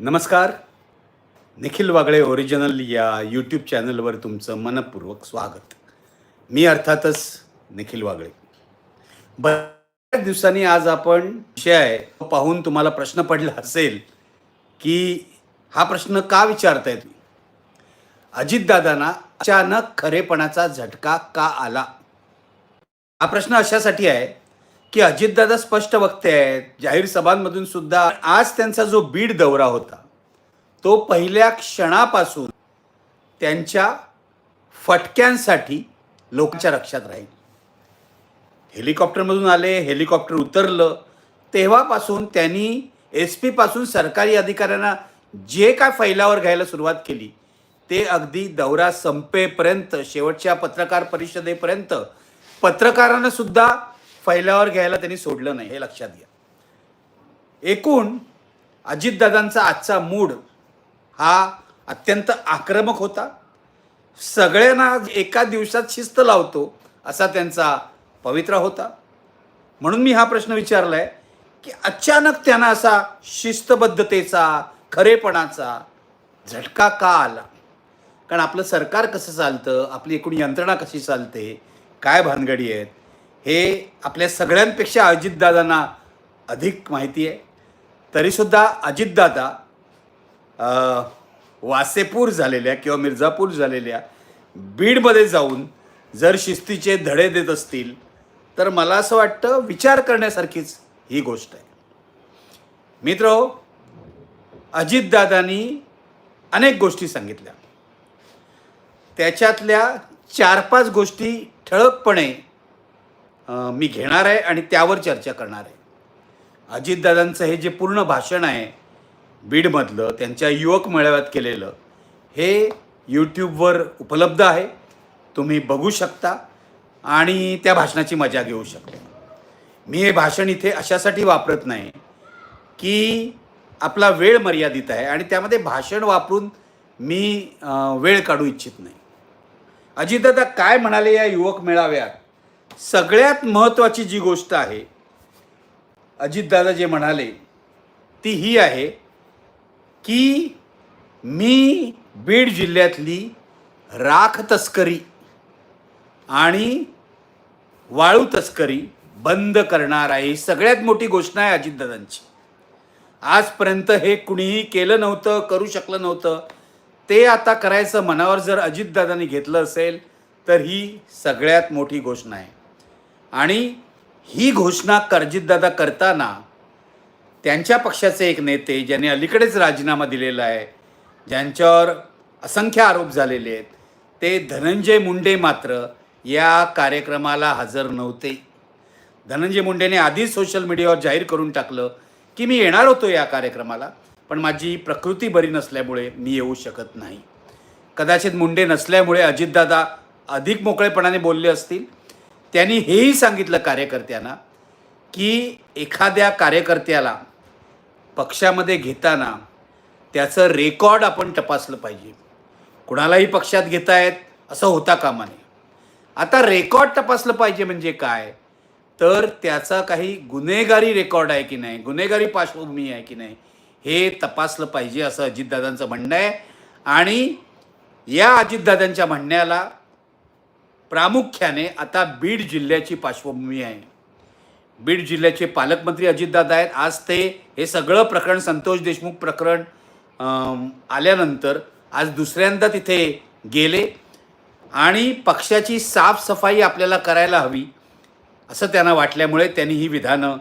नमस्कार. निखिल वागळे ओरिजिनल या यूट्यूब चॅनलवर तुमचं मनपूर्वक स्वागत. मी अर्थातच निखिल वागळे. बऱ्याच दिवसांनी आज आपण विषय पाहून तुम्हाला प्रश्न पडला असेल की हा प्रश्न का विचारताय तुम्ही अजितदादांना अचानक खरेपणाचा झटका का आला? हा प्रश्न अशासाठी आहे की अजितदादा स्पष्ट वक्ते आहेत जाहीर सभांमधून सुद्धा. आज त्यांचा जो बीड दौरा होता तो पहिल्या क्षणापासून त्यांच्या फटक्यांसाठी लोकांच्या लक्षात राहील. हेलिकॉप्टरमधून आले हेलिकॉप्टर उतरलं तेव्हापासून त्यांनी एस पीपासून सरकारी अधिकाऱ्यांना जे काय फैलावर घ्यायला सुरुवात केली ते अगदी दौरा संपेपर्यंत शेवटच्या पत्रकार परिषदेपर्यंत पत्रकारांना सुद्धा फैलावर घ्यायला त्यांनी सोडलं नाही हे लक्षात घ्या. एकूण अजितदादांचा आजचा मूड हा अत्यंत आक्रमक होता. सगळ्यांना एका दिवसात शिस्त लावतो असा त्यांचा पवित्रा होता. म्हणून मी हा प्रश्न विचारला आहे की अचानक त्यांना असा शिस्तबद्धतेचा खरेपणाचा झटका का आला? कारण आपलं सरकार कसं चालतं? आपली एकूण यंत्रणा कशी चालते? काय भानगडी आहेत? हे आपल्या सगळ्यांपेक्षा अजितदादांना अधिक माहिती आहे. तरीसुद्धा अजितदादा वासेपूर झालेल्या किंवा मिर्झापूर झालेल्या बीडमध्ये जाऊन जर शिस्तीचे धडे देत असतील तर मला असं वाटतं विचार करण्यासारखीच ही गोष्ट आहे. मित्र अजितदादांनी अनेक गोष्टी सांगितल्या. त्याच्यातल्या चार पाच गोष्टी ठळकपणे मी घेणार आहे आणि त्यावर चर्चा करणार आहे. अजितदादांचं हे जे पूर्ण भाषण आहे बीडमधलं त्यांच्या युवक मेळाव्यात केलेलं हे यूट्यूबवर उपलब्ध आहे. तुम्ही बघू शकता आणि त्या भाषणाची मजा घेऊ शकता. मी हे भाषण इथे अशासाठी वापरत नाही की आपला वेळ मर्यादित आहे आणि त्यामध्ये भाषण वापरून मी वेळ काढू इच्छित नाही. अजितदादा काय म्हणाले या युवक मेळाव्यात? सगळ्यात महत्त्वाची जी गोष्ट आहे अजितदादा जे म्हणाले ती ही आहे की मी बीड जिल्ह्यातली राख तस्करी आणि वाळू तस्करी बंद करणार आहे. ही सगळ्यात मोठी घोषणा आहे अजितदादांची आजपर्यंत हे कुणीही केलं नव्हतं करू शकलं नव्हतं. ते आता करायचं मनावर जर अजितदादांनी घेतलं असेल तर ही सगळ्यात मोठी घोषणा आहे आणि ही घोषणा करजितदादा करताना त्यांच्या पक्षाचे एक नेते ज्यांनी अलीकडेच राजीनामा दिलेला आहे ज्यांच्यावर असंख्य आरोप झालेले आहेत ते धनंजय मुंडे मात्र या कार्यक्रमाला हजर नव्हते. धनंजय मुंडेने आधीच सोशल मीडियावर जाहीर करून टाकलं की मी येणार होतो या कार्यक्रमाला पण माझी प्रकृती बरी नसल्यामुळे मी येऊ शकत नाही. कदाचित मुंडे नसल्यामुळे अजितदादा अधिक मोकळेपणाने बोलले असतील त्यांनी हेही सांगितलं कार्यकर्त्यांना की एखाद्या कार्यकर्त्याला पक्षामध्ये घेताना त्याचं रेकॉर्ड आपण तपासलं पाहिजे. कुणालाही पक्षात घेतायत असं होता कामा नये. आता रेकॉर्ड तपासलं पाहिजे म्हणजे काय? तर त्याचा काही गुन्हेगारी रेकॉर्ड आहे की नाही? गुन्हेगारी पार्श्वभूमी आहे की नाही? हे तपासलं पाहिजे असं अजितदादांचं म्हणणं आहे. आणि या अजितदादांच्या म्हणण्याला प्रामुख्याने आता बीड जिल्ह्याची पार्श्वभूमी आहे. बीड जिल्ह्याचे पालकमंत्री अजितदादा आहेत. आज ते हे सगळं प्रकरण संतोष देशमुख प्रकरण आल्यानंतर आज दुसऱ्यांदा तिथे गेले. आणि पक्षाची साफसफाई आपल्याला करायला हवी असं त्यांना वाटल्यामुळे त्यांनी ही विधानं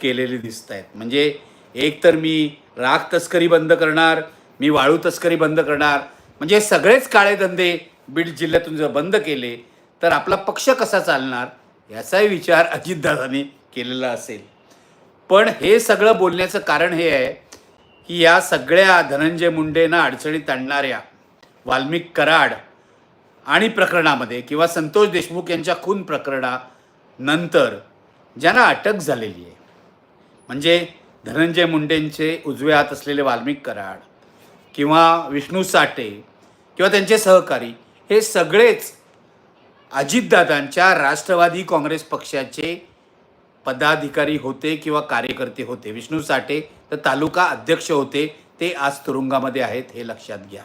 केलेली दिसत आहेत. म्हणजे एक तर मी राख तस्करी बंद करणार मी वाळू तस्करी बंद करणार. म्हणजे सगळेच काळे धंदे बीड जिल्ह्यातून जर बंद केले तर आपला पक्ष कसा चालणार याचाही विचार अजितदादांनी केलेला असेल. पण हे सगळं बोलण्याचं कारण हे आहे की या सगळ्या धनंजय मुंडेंना अडचणीत आणणाऱ्या वाल्मिक कराड आणि प्रकरणामध्ये किंवा संतोष देशमुख यांच्या खून प्रकरणानंतर ज्यांना अटक झालेली आहे म्हणजे धनंजय मुंडेंचे उजवे हात असलेले वाल्मिक कराड किंवा विष्णू साठे किंवा त्यांचे सहकारी हे सगळेच अजितदादांच्या राष्ट्रवादी काँग्रेस पक्षाचे पदाधिकारी होते किंवा कार्यकर्ते होते. विष्णू साठे तर तालुका अध्यक्ष होते. ते आज तुरुंगामध्ये आहेत हे लक्षात घ्या.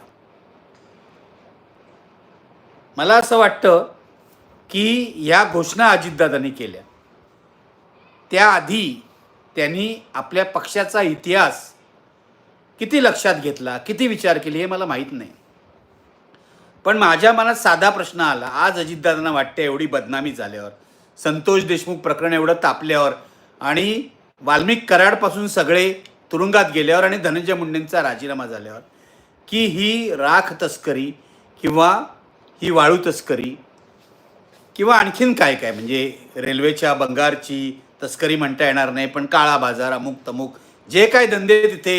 मला असं वाटतं की या घोषणा अजितदादांनी केल्या. त्याआधी त्यांनी आपल्या पक्षाचा इतिहास किती लक्षात घेतला किती विचार केले हे मला माहीत नाही. पण माझ्या मनात साधा प्रश्न आला. आज अजितदादांना वाटते एवढी बदनामी झाल्यावर संतोष देशमुख प्रकरण एवढं तापल्यावर आणि वाल्मिक कराडपासून सगळे तुरुंगात गेल्यावर आणि धनंजय मुंडेंचा राजीनामा झाल्यावर की ही राख तस्करी किंवा ही वाळू तस्करी किंवा आणखीन काय काय म्हणजे रेल्वेच्या बंगारची तस्करी म्हणता येणार नाही पण काळा बाजार अमुक तमुक जे काय धंदे तिथे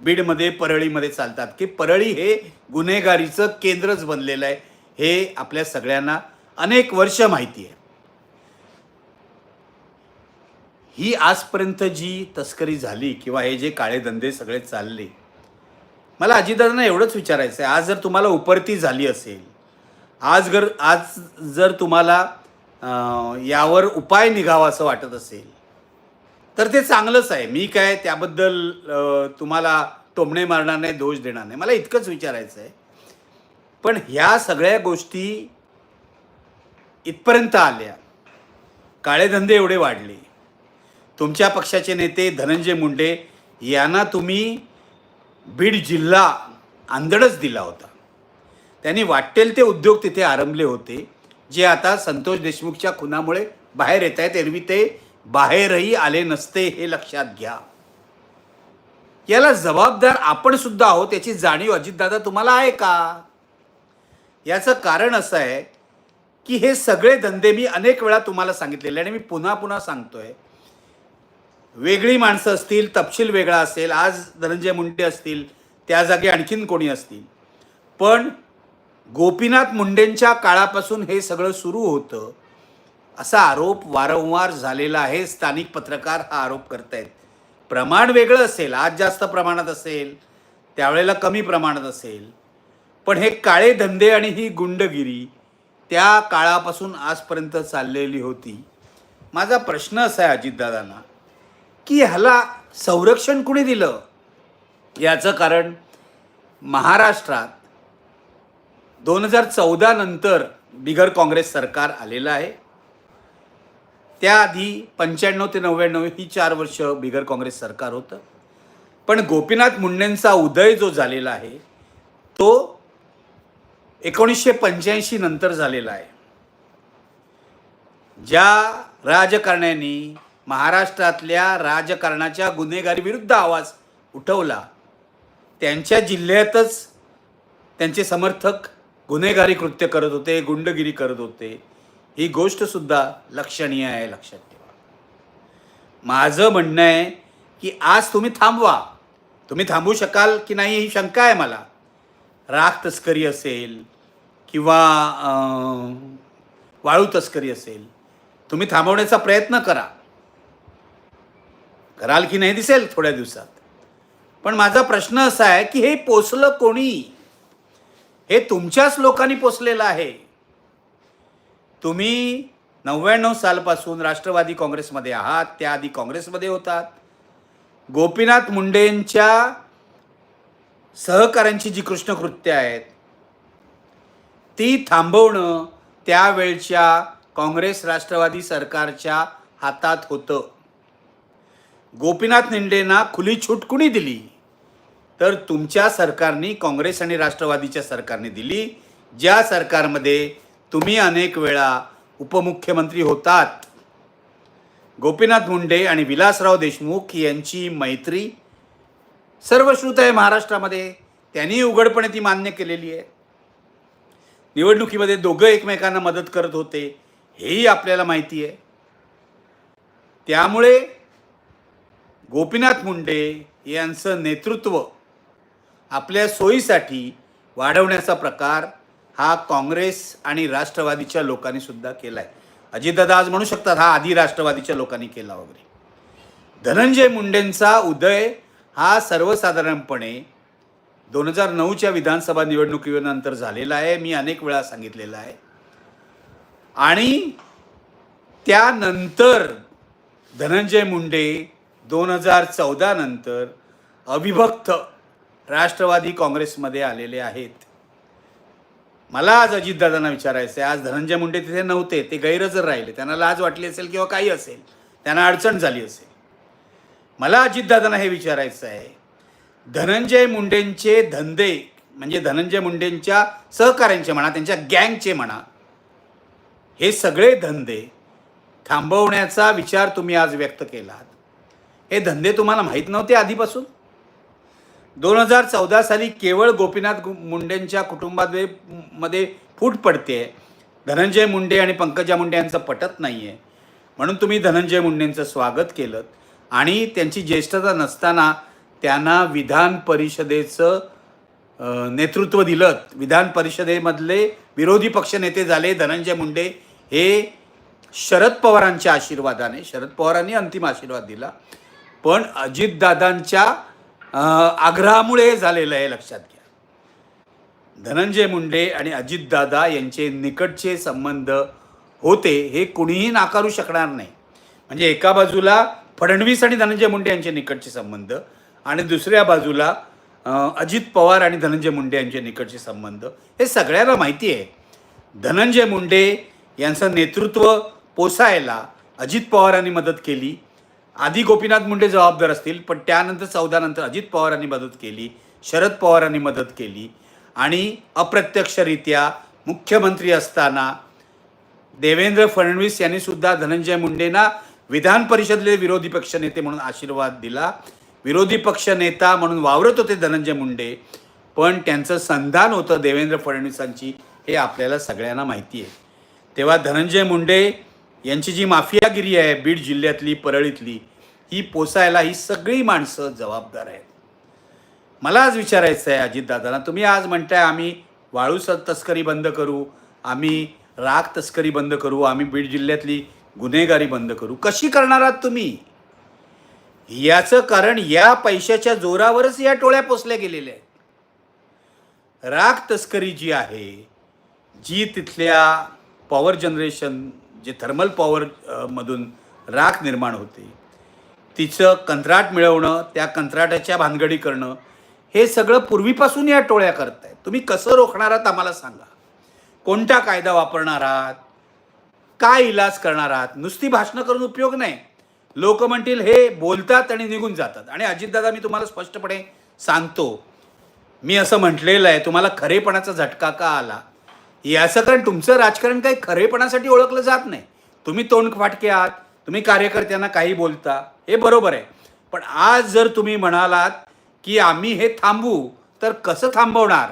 बीडमध्ये परळीमध्ये चालतात. की परळी हे गुन्हेगारीचं केंद्रच बनलेलं आहे. हे आपल्या सगळ्यांना अनेक वर्ष माहिती आहे. ही आजपर्यंत जी तस्करी झाली किंवा हे जे काळे धंदे सगळे चालले मला अजितदादांना एवढंच विचारायचं आहे. आज जर तुम्हाला उपरती झाली असेल आज गर आज जर तुम्हाला यावर उपाय निघावा असं वाटत असेल तर ते चांगलंच आहे. मी काय त्याबद्दल तुम्हाला टोमणे मारणार नाही दोष देणार नाही. मला इतकंच विचारायचं आहे. पण ह्या सगळ्या गोष्टी इथपर्यंत आल्या. काळेधंदे एवढे वाढले. तुमच्या पक्षाचे नेते धनंजय मुंडे यांना तुम्ही बीड जिल्हा आंधळच दिला होता. त्यांनी वाटेल ते उद्योग तिथे आरंभले होते. जे आता संतोष देशमुखच्या खुनामुळे बाहेर येत आहेत एरवी ते बाहेरही आले नसते हे लक्षात घ्या. याला जबाबदार आपण सुद्धा आहोत याची जाणीव अजितदादा तुम्हाला आहे का? याचं कारण असं आहे की हे सगळे धंदे मी अनेक वेळा तुम्हाला सांगितलेले आणि मी पुन्हा पुन्हा सांगतोय. वेगळी माणसं असतील तपशील वेगळा असेल आज धनंजय मुंडे असतील त्या जागी आणखीन कोणी असतील. पण गोपीनाथ मुंडेंच्या काळापासून हे सगळं सुरू होतं. असा आरोप वारंवार झालेला आहे. स्थानिक पत्रकार हा आरोप करतायत. प्रमाण वेगळं असेल आज जास्त प्रमाणात असेल त्यावेळेला कमी प्रमाणात असेल. पण हे काळे धंदे आणि ही गुंडगिरी त्या काळापासून आजपर्यंत चाललेली होती. माझा प्रश्न असा आहे अजितदादांना की ह्याला संरक्षण कुणी दिलं? याचं कारण महाराष्ट्रात दोन हजार चौदानंतर बिगर काँग्रेस सरकार आलेलं आहे. त्याआधी पंच्याण्णव ते नव्याण्णव ही चार वर्ष बिगर काँग्रेस सरकार होतं. पण गोपीनाथ मुंडेंचा उदय जो झालेला आहे तो एकोणीसशे पंच्याऐंशी नंतर झालेला आहे. ज्या राजकारण्यांनी महाराष्ट्रातल्या राजकारणाच्या गुन्हेगारीविरुद्ध आवाज उठवला त्यांच्या जिल्ह्यातच त्यांचे समर्थक गुन्हेगारी कृत्य करत होते गुंडगिरी करत होते. ही गोष्टसुद्धा लक्षणीय आहे लक्षात ठेवा. माझं म्हणणं आहे की आज तुम्ही थांबवा. तुम्ही थांबू शकाल की नाही ही शंका आहे मला. राख तस्करी असेल किंवा वाळू तस्करी असेल तुम्ही थांबवण्याचा प्रयत्न करा. कराल की नाही दिसेल थोड्या दिवसात. पण माझा प्रश्न असा आहे की हे पोचलं कोणी? हे तुमच्याच लोकांनी पोचलेलं आहे. तुम्ही नव्याण्णव सालपासून राष्ट्रवादी काँग्रेसमध्ये आहात त्याआधी काँग्रेसमध्ये होतात. गोपीनाथ मुंडेंच्या सहकाऱ्यांची जी कृष्णकृत्य आहेत ती थांबवणं त्यावेळच्या काँग्रेस राष्ट्रवादी सरकारच्या हातात होतं. गोपीनाथ निंडेंना खुली छूट कुणी दिली? तर तुमच्या सरकारने काँग्रेस आणि राष्ट्रवादीच्या सरकारने दिली. ज्या सरकारमध्ये तुम्ही अनेक वेळा उपमुख्यमंत्री होतात. गोपीनाथ मुंडे आणि विलासराव देशमुख यांची मैत्री सर्वश्रुत आहे महाराष्ट्रामध्ये. त्यांनी उघडपणे ती मान्य केलेली आहे. निवडणुकीमध्ये दोघं एकमेकांना मदत करत होते हेही आपल्याला माहिती आहे. त्यामुळे गोपीनाथ मुंडे यांचं नेतृत्व आपल्या सोयीसाठी वाढवण्याचा प्रकार हा काँग्रेस आणि राष्ट्रवादीच्या लोकांनी सुद्धा केला आहे अजितदादा आज म्हणू शकतात हा आधी राष्ट्रवादीच्या लोकांनी केला वगैरे. धनंजय मुंडेंचा उदय हा सर्वसाधारणपणे दोन हजार नऊच्या विधानसभा निवडणुकीनंतर झालेला आहे मी अनेक वेळा सांगितलेला आहे. आणि त्यानंतर धनंजय मुंडे दोन हजार चौदानंतर अविभक्त राष्ट्रवादी काँग्रेसमध्ये आलेले आहेत. मला आज अजितदादांना विचारायचं आहे आज धनंजय मुंडे तिथे नव्हते ते गैरहजर राहिले. त्यांना लाज वाटली असेल किंवा काही असेल त्यांना अडचण झाली असेल. मला अजितदादांना हे विचारायचं आहे धनंजय मुंडेंचे धंदे म्हणजे धनंजय मुंडेंच्या सहकाऱ्यांचे म्हणा त्यांच्या गँगचे म्हणा हे सगळे धंदे थांबवण्याचा विचार तुम्ही आज व्यक्त केलात. हे धंदे तुम्हाला माहीत नव्हते आधीपासून? दोन हजार चौदा साली केवळ गोपीनाथ मुंडेंच्या कुटुंबाद्वे मध्ये फूट पडते. धनंजय मुंडे आणि पंकजा मुंडे यांचं पटत नाही आहे म्हणून तुम्ही धनंजय मुंडेंचं स्वागत केलं. आणि त्यांची ज्येष्ठता नसताना त्यांना विधान परिषदेचं नेतृत्व दिलं. विधान परिषदेमधले विरोधी पक्षनेते झाले धनंजय मुंडे. हे शरद पवारांच्या आशीर्वादाने शरद पवारांनी अंतिम आशीर्वाद दिला. पण अजितदादांच्या आग्रहामुळे हे झालेलं आहे लक्षात घ्या. धनंजय मुंडे आणि अजितदादा यांचे निकटचे संबंध होते हे कुणीही नाकारू शकणार नाही. म्हणजे एका बाजूला फडणवीस आणि धनंजय मुंडे यांचे निकटचे संबंध आणि दुसऱ्या बाजूला अजित पवार आणि धनंजय मुंडे यांचे निकटचे संबंध. हे सगळ्यांना माहिती आहे. धनंजय मुंडे यांचं नेतृत्व पोसायला अजित पवारांनी मदत केली. आधी गोपीनाथ मुंडे जबाबदार असतील पण त्यानंतर चौदानंतर अजित पवारांनी मदत केली शरद पवारांनी मदत केली आणि अप्रत्यक्षरित्या मुख्यमंत्री असताना देवेंद्र फडणवीस यांनी सुद्धा धनंजय मुंडेंना विधान परिषदेले विरोधी पक्षनेते म्हणून आशीर्वाद दिला. विरोधी पक्षनेता म्हणून वावरत होते धनंजय मुंडे पण त्यांचं संधान होतं देवेंद्र फडणवीसांची हे आपल्याला सगळ्यांना माहिती आहे. तेव्हा धनंजय मुंडे यांची जी माफियागिरी आहे बीड जिल्ह्यातली परळीतली ही पोसायला ही सगळी माणसं जबाबदार आहेत. मला आज विचारायचं आहे अजितदादांना तुम्ही आज म्हणताय आम्ही वाळू तस्करी बंद करू आम्ही राख तस्करी बंद करू आम्ही बीड जिल्ह्यातली गुन्हेगारी बंद करू. कशी करणार आहात तुम्ही? याचं कारण या पैशाच्या जोरावरच या टोळ्या पोचल्या गेलेल्या आहेत. राख तस्करी जी आहे जी तिथल्या पॉवर जनरेशन जे थर्मल पॉवर मधून राख निर्माण होते तिचं कंत्राट मिळवणं त्या कंत्राटाच्या भानगडी करणं हे सगळं पूर्वीपासून या टोळ्या करत आहेत तुम्ही कसं रोखणार आहात आम्हाला सांगा. कोणता कायदा वापरणार आहात? काय इलाज करणार आहात? नुसती भाषणं करून उपयोग नाही. लोक म्हणतील हे बोलतात आणि निघून जातात. आणि अजितदादा मी तुम्हाला स्पष्टपणे सांगतो मी असं म्हटलेलं आहे तुम्हाला खरेपणाचा झटका का आला? याचं कारण तुमचं राजकारण काही खरेपणासाठी ओळखलं जात नाही. तुम्ही तोंड फाटके आहात तुम्ही कार्यकर्त्यांना काही बोलता हे बरोबर आहे. पण आज जर तुम्ही म्हणालात की आम्ही हे थांबवू तर कसं थांबवणार?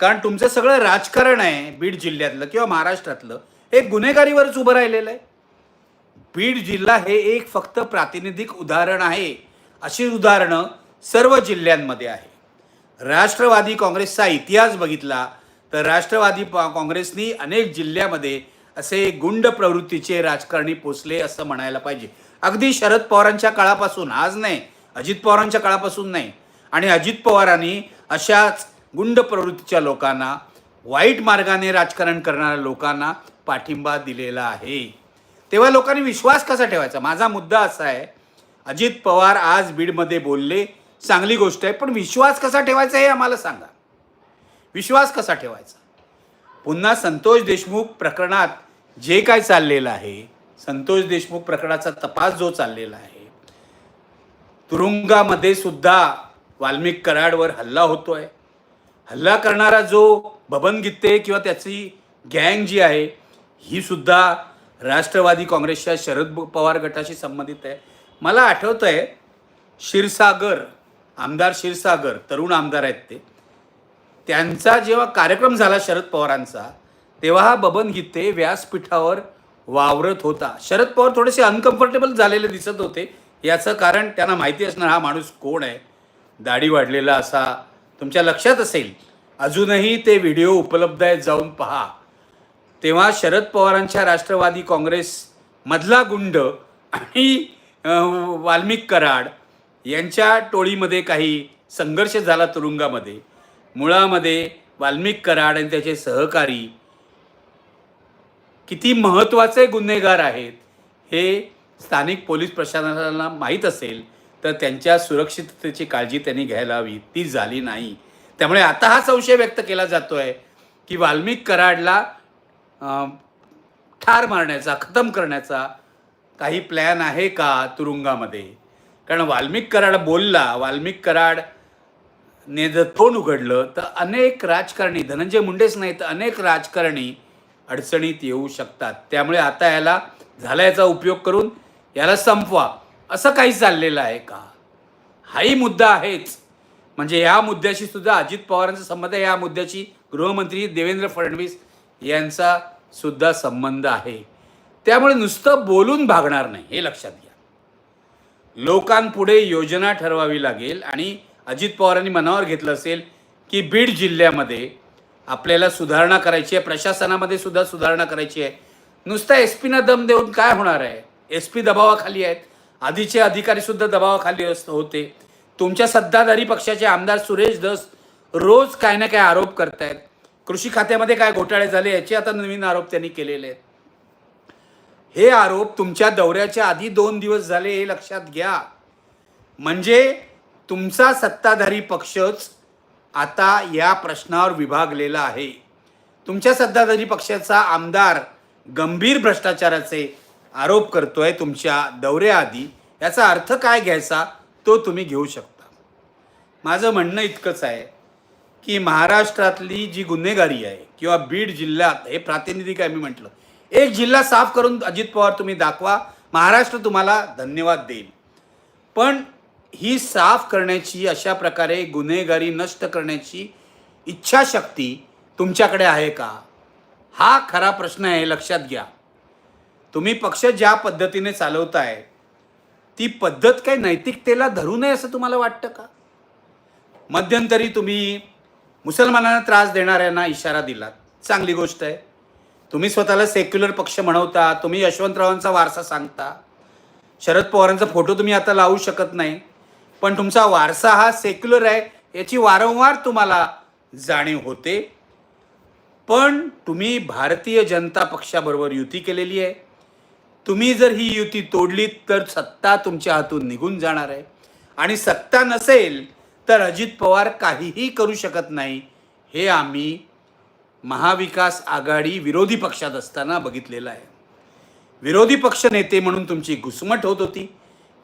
कारण तुमचं सगळं राजकारण आहे बीड जिल्ह्यातलं किंवा महाराष्ट्रातलं हे गुन्हेगारीवरच उभं राहिलेलं आहे. बीड जिल्हा हे एक फक्त प्रातिनिधिक उदाहरण आहे अशी उदाहरणं सर्व जिल्ह्यांमध्ये आहे. राष्ट्रवादी काँग्रेसचा इतिहास बघितला तर राष्ट्रवादी काँग्रेसनी अनेक जिल्ह्यामध्ये असे गुंड प्रवृत्तीचे राजकारणी पोचले असं म्हणायला पाहिजे. अगदी शरद पवारांच्या काळापासून आज नाही अजित पवारांच्या काळापासून नाही. आणि अजित पवारांनी अशाच गुंड प्रवृत्तीच्या लोकांना वाईट मार्गाने राजकारण करणाऱ्या लोकांना पाठिंबा दिलेला आहे. तेव्हा लोकांनी विश्वास कसा ठेवायचा? माझा मुद्दा असा आहे अजित पवार आज बीडमध्ये बोलले चांगली गोष्ट आहे पण विश्वास कसा ठेवायचा हे आम्हाला सांगा. विश्वास कसा ठेवायचा? पुन्हा संतोष देशमुख प्रकरणात जे काय चाललेलं आहे संतोष देशमुख प्रकरणाचा तपास जो चाललेला आहे तुरुंगामध्ये सुद्धा वाल्मिक कराडवर हल्ला होतोय. हल्ला करणारा जो बबन गित्ते किंवा त्याची गँग जी आहे ही सुद्धा राष्ट्रवादी काँग्रेसच्या शरद पवार गटाशी संबंधित आहे. मला आठवतं आहे क्षीरसागर आमदार क्षीरसागर तरुण आमदार आहेत ते. त्यांचा जेव्हा कार्यक्रम झाला शरद पवारांचा तेव्हा हा बबन गीते व्यासपीठावर वावरत होता. शरद पवार थोडेसे अनकम्फर्टेबल झालेले दिसत होते. याचं कारण त्यांना माहिती असणार हा माणूस कोण आहे. दाढी वाढलेला असा तुमच्या लक्षात असेल. अजूनही ते व्हिडिओ उपलब्ध आहेत जाऊन पहा. तेव्हा शरद पवारांच्या राष्ट्रवादी काँग्रेसमधला गुंड आणि वाल्मिक कराड यांच्या टोळीमध्ये काही संघर्ष झाला तुरुंगामध्ये. मुळामध्ये वाल्मिक कराड आणि त्याचे सहकारी किती महत्त्वाचे गुन्हेगार आहेत हे स्थानिक पोलीस प्रशासनाला माहीत असेल तर त्यांच्या सुरक्षिततेची काळजी त्यांनी घ्यायला हवी. ती झाली नाही. त्यामुळे आता हा संशय व्यक्त केला जातो आहे की वाल्मिक कराडला ठार मारण्याचा खतम करण्याचा काही प्लॅन आहे का तुरुंगामध्ये? कारण वाल्मिक कराड बोलला वाल्मिक कराड ने जर तोंड उघडलं तर अनेक राजकारणी धनंजय मुंडेच नाही तर अनेक राजकारणी अडचणीत येऊ शकतात. त्यामुळे आता याला झाला याचा उपयोग करून याला संपवा. असं काही चाललेलं आहे का? हाही मुद्दा आहेच. म्हणजे या मुद्द्याशी सुद्धा अजित पवारांचा संबंध आहे. या मुद्द्याशी गृहमंत्री देवेंद्र फडणवीस यांचा सुद्धा संबंध आहे. त्यामुळे नुसतं बोलून भागणार नाही हे लक्षात घ्या. लोकांपुढे योजना ठरवावी लागेल आणि अजित पवारांनी मनावर घेतलं असेल की बीड जिल्ह्यामध्ये आपल्याला सुधारणा करायची आहे प्रशासनामध्ये सुद्धा सुधारणा करायची आहे. नुसता एस पीनं दम देऊन काय होणार आहे? एस पी दबावाखाली आहेत. आधीचे अधिकारी सुद्धा दबावाखाली असत होते. तुमच्या सत्ताधारी पक्षाचे आमदार सुरेश दस रोज काय ना काय आरोप करतायत. कृषी खात्यामध्ये काय घोटाळे झाले याचे आता नवीन आरोप त्यांनी केलेले आहेत. हे आरोप तुमच्या दौऱ्याच्या आधी दोन दिवस झाले हे लक्षात घ्या. म्हणजे तुमचा सत्ताधारी पक्षच आता या प्रश्नावर विभागलेला आहे. तुमच्या सत्ताधारी पक्षाचा आमदार गंभीर भ्रष्टाचाराचे आरोप करतोय तुमच्या दौऱ्याआधी. याचा अर्थ काय घ्यायचा तो तुम्ही घेऊ शकता. माझं म्हणणं इतकंच आहे की महाराष्ट्रातली जी गुन्हेगारी आहे किंवा बीड जिल्ह्यात हे प्रातिनिधिक आहे मी म्हटलं. एक जिल्हा साफ करून अजित पवार तुम्ही दाखवा महाराष्ट्र तुम्हाला धन्यवाद देईल. पण ही साफ करण्याची अशा प्रकारे गुन्हेगारी नष्ट करण्याची इच्छाशक्ती तुमच्याकडे आहे का? हा खरा प्रश्न आहे लक्षात घ्या. तुम्ही पक्ष ज्या पद्धतीने चालवताय ती पद्धत काही नैतिकतेला धरू नये असं तुम्हाला वाटतं का? मध्यंतरी तुम्ही मुसलमानांना त्रास देणाऱ्यांना इशारा दिलात. चांगली गोष्ट आहे. तुम्ही स्वतःला सेक्युलर पक्ष म्हणवता तुम्ही यशवंतरावांचा वारसा सांगता. शरद पवारांचा फोटो तुम्ही आता लावू शकत नाही. पण तुमचा वारसा हा सेक्युलर आहे याची वारंवार तुम्हाला जाणीव होते. पण तुम्ही भारतीय जनता पक्षाबरोबर युती केलेली आहे. तुम्ही जर ही युती तोडलीत तर सत्ता तुमच्या हातून निघून जाणार आहे. आणि सत्ता नसेल तर अजित पवार काहीही करू शकत नाही. हे आम्ही महाविकास आघाडी विरोधी पक्षात असताना बघितलेलं आहे. विरोधी पक्ष नेते म्हणून तुमची घुसमट होत होती.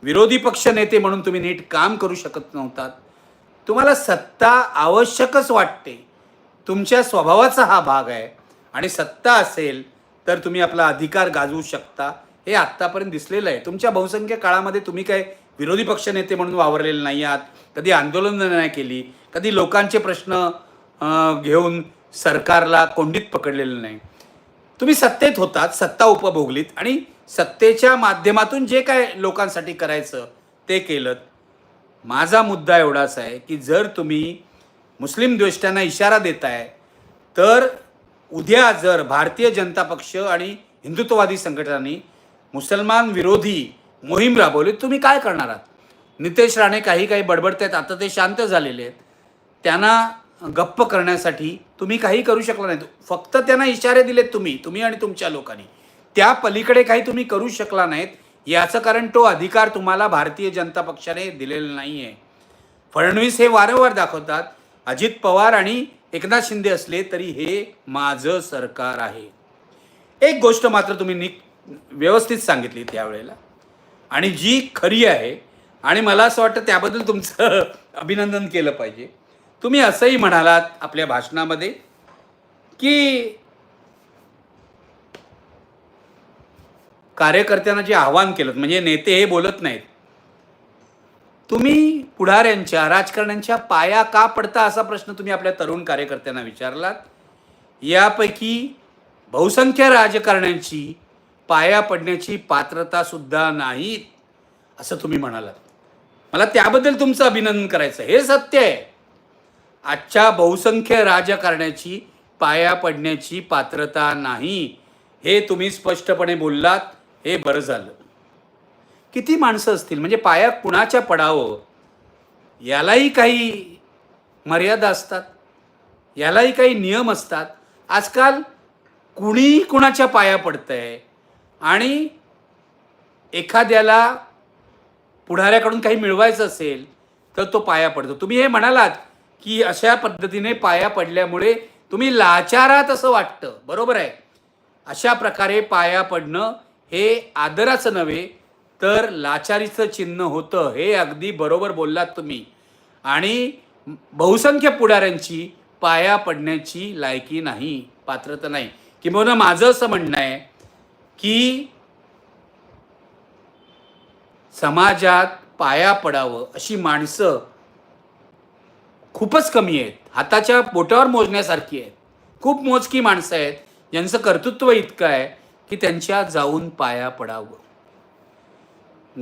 विरोधी पक्ष नेते म्हणून तुम्ही नीट काम करू शकत नव्हतात. तुम्हाला सत्ता आवश्यकच वाटते. तुमच्या स्वभावाचा हा भाग आहे. आणि सत्ता असेल तर तुम्ही आपला अधिकार गाजवू शकता. हे आत्तापर्यंत दिसलेलं आहे. तुमच्या बहुसंख्य काळामध्ये तुम्ही काय विरोधी पक्ष नेते म्हणून वावरलेले नाही आहात. कधी आंदोलनं नाही केली. कधी लोकांचे प्रश्न घेऊन सरकारला कोंडीत पकडलेलं नाही. तुम्ही सत्तेत होतात सत्ता उपभोगलीत आणि सत्तेच्या माध्यमातून जे काय लोकांसाठी करायचं ते केलं माझा मुद्दा एवढाच आहे की जर तुम्ही मुस्लिम द्वेष्ट्यांना इशारा देताय तर उद्या जर भारतीय जनता पक्ष आणि हिंदुत्ववादी संघटनांनी मुसलमान विरोधी मोहीम राबवली तुम्ही काय करणार आहात? नितेश राणे काही काही बडबडत आहेत आता ते शांत झालेले आहेत. त्यांना गप्प करण्यासाठी तुम्ही काही करू शकला नाही. फक्त त्यांना इशारे दिलेत तुम्ही तुम्ही आणि तुमच्या लोकांनी. त्या पलीकडे काही तुम्ही करू शकला नाहीत. याचं कारण तो अधिकार तुम्हाला भारतीय जनता पक्षाने दिलेला नाही आहे फडणवीस हे वारंवार दाखवतात अजित पवार आणि एकनाथ शिंदे असले तरी हे माझं सरकार आहे. एक गोष्ट मात्र तुम्ही नीट व्यवस्थित सांगितली त्यावेळेला. आणि जी खरी आहे आणि मला असं वाटतं त्याबद्दल तुमचं अभिनंदन केलं पाहिजे. तुम्ही असंही म्हणालात आपल्या भाषणामध्ये की कार्यकर्त्यांना जे आव्हान केलं म्हणजे नेते हे बोलत नाहीत. तुम्ही पुढाऱ्यांच्या राजकारण्यांच्या पाया का पडता असा प्रश्न तुम्ही आपल्या तरुण कार्यकर्त्यांना विचारलात? यापैकी बहुसंख्य राजकारण्यांची पाया पडण्याची पात्रता सुद्धा नाहीत असं तुम्ही म्हणालात. मला त्याबद्दल तुमचं अभिनंदन करायचं हे सत्य आहे. आजच्या बहुसंख्य राजकारण्याची पाया पडण्याची पात्रता नाही. हे तुम्ही स्पष्टपणे बोललात हे बरं झालं. किती माणसं असतील? म्हणजे पाया कुणाच्या पडावं? यालाही काही मर्यादा असतात. यालाही काही नियम असतात. आजकाल कुणी कुणाच्या पाया पडतंय आणि एखाद्याला पुढाऱ्याकडून काही मिळवायचं असेल तर तो पाया पडतो. तुम्ही हे म्हणालात की अशा पद्धतीने पाया पडल्यामुळे तुम्ही लाचारात असं वाटतं. बरोबर आहे? अशा प्रकारे पाया पडणं हे आदराचं नव्हे तर लाचारीचं चिन्ह होतं हे अगदी बरोबर बोललात तुम्ही. आणि बहुसंख्य पुढाऱ्यांची पाया पडण्याची लायकी नाही पात्रता नाही. किंबहुना माझं असं म्हणणं आहे की समाजात पाया पडावं अशी माणसं खूपच कमी आहेत. हाताच्या बोटावर मोजण्यासारखी आहेत. खूप मोजकी माणसं आहेत. ज्यांचं कर्तृत्व इतकं आहे की त्यांच्या जाऊन पाया पडावं.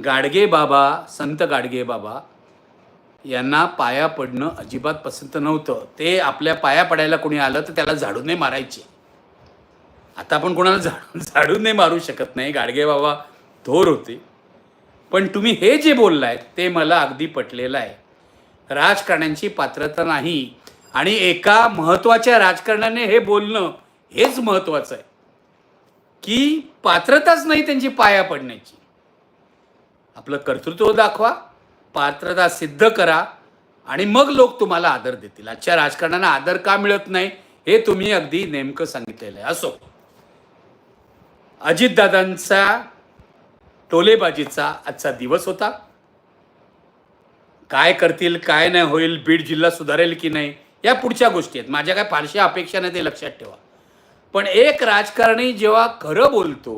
गाडगे बाबा संत गाडगे बाबा यांना पाया पडणं अजिबात पसंत नव्हतं. ते आपल्या पाया पडायला कोणी आलं तर त्याला झाडूने मारायचे. आता आपण कोणाला झाडू झाडूने मारू शकत नाही. गाडगे बाबा थोर होते. पण तुम्ही हे जे बोललाय ते मला अगदी पटलेलं आहे. राजकारण्यांची पात्रता नाही. आणि एका महत्त्वाच्या राजकारण्याने हे बोलणं हेच महत्त्वाचं आहे. की पात्रताच नाही त्यांची पाया पडण्याची. आपलं कर्तृत्व दाखवा पात्रता सिद्ध करा आणि मग लोक तुम्हाला आदर देतील. आजच्या राजकारणाला आदर का मिळत नाही हे तुम्ही अगदी नेमकं सांगितलेलं आहे. असो. अजितदादांचा टोलेबाजीचा आजचा दिवस होता. काय करतील काय नाही होईल बीड जिल्हा सुधारेल की नाही या पुढच्या गोष्टी आहेत. माझ्या काय फारशा अपेक्षा नाही ते लक्षात ठेवा. पण एक राजकारणी जेव्हा खरं बोलतो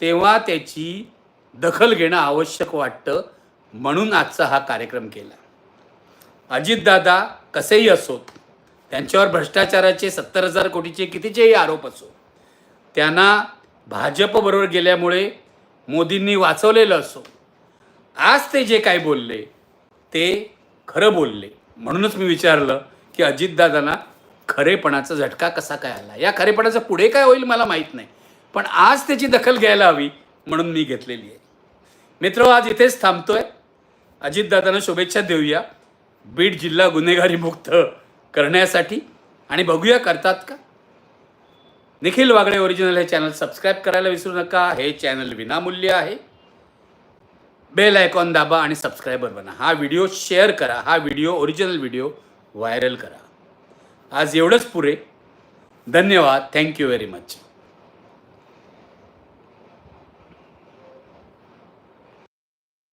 तेव्हा त्याची दखल घेणं आवश्यक वाटतं म्हणून आजचा हा कार्यक्रम केला. अजितदादा कसेही असोत त्यांच्यावर भ्रष्टाचाराचे सत्तर हजार कोटीचे कितीचेही आरोप असो त्यांना भाजपबरोबर गेल्यामुळे मोदींनी वाचवलेलं असो आज ते जे काय बोलले ते खरं बोलले. म्हणूनच मी विचारलं की अजितदादांना खरेपणाचा झटका कसा काय आला? या खरेपणाचं पुढे काय होईल मला माहीत नाही. पण आज त्याची दखल घ्यायला हवी म्हणून मी घेतलेली आहे. मित्र आज इथेच थांबतोय. अजितदादांना शुभेच्छा देऊया. बीड जिल्हा गुन्हेगारी मुक्त करण्यासाठी. आणि बघूया करतात का? निखिल वागडे ओरिजिनल हे चॅनल सबस्क्राईब करायला विसरू नका. हे चॅनल विनामूल्य आहे. बेल आयकॉन दाबा आणि सबस्क्रायबर बना. हा व्हिडिओ शेअर करा. हा व्हिडिओ ओरिजिनल व्हिडिओ व्हायरल करा. आज एवढंच पुरे. धन्यवाद. Thank you very much